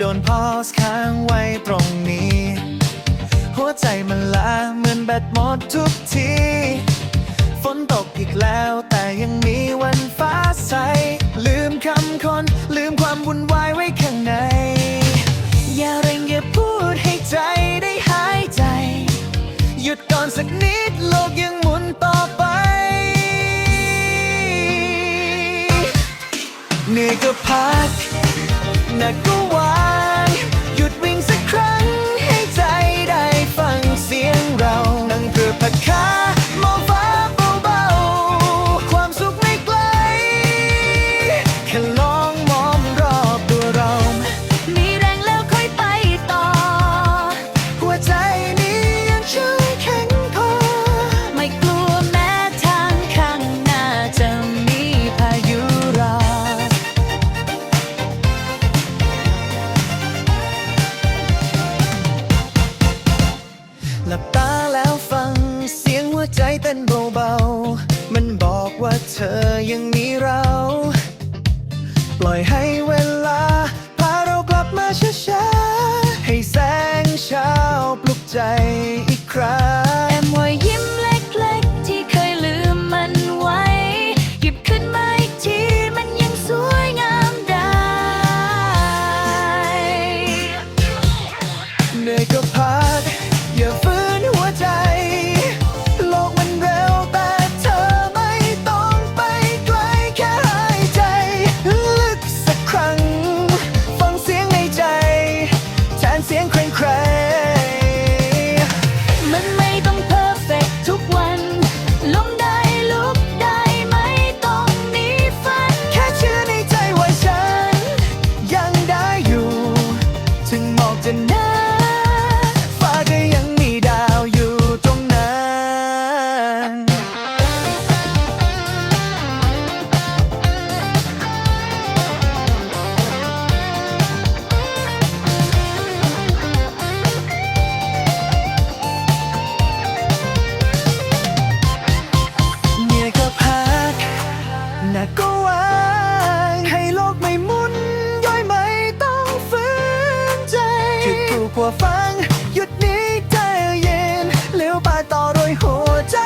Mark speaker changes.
Speaker 1: โดนพอสค้างไว้ตรงนี้ หัวใจมันล้าเหมือนแบตหมดทุกที ฝนตกอีกแล้วแต่ยังมีวันฟ้าใส ลืมคำคน ลืมความวุ่นวายไว้ข้างใน อย่าเร่งอย่าพูดให้ใจได้หายใจ หยุดก่อนสักนิดโลกยังหมุนต่อไปเหนื่อยก็พักหนักก็ เต้นเบาๆ มันบอกว่าเธอยังมีเรา ปล่อยให้เวลา พาเรากลับมาช้าๆ ให้แสงเช้าปลุกใจ
Speaker 2: หนัก
Speaker 1: ก็วางให้โลกไม่หมุน ย่อยไม่ต้องฝืนใจคิดถูกกว่าฟัง หยุดนี้ใจเย็นเลี้ยวไปต่อโดยหัวใจ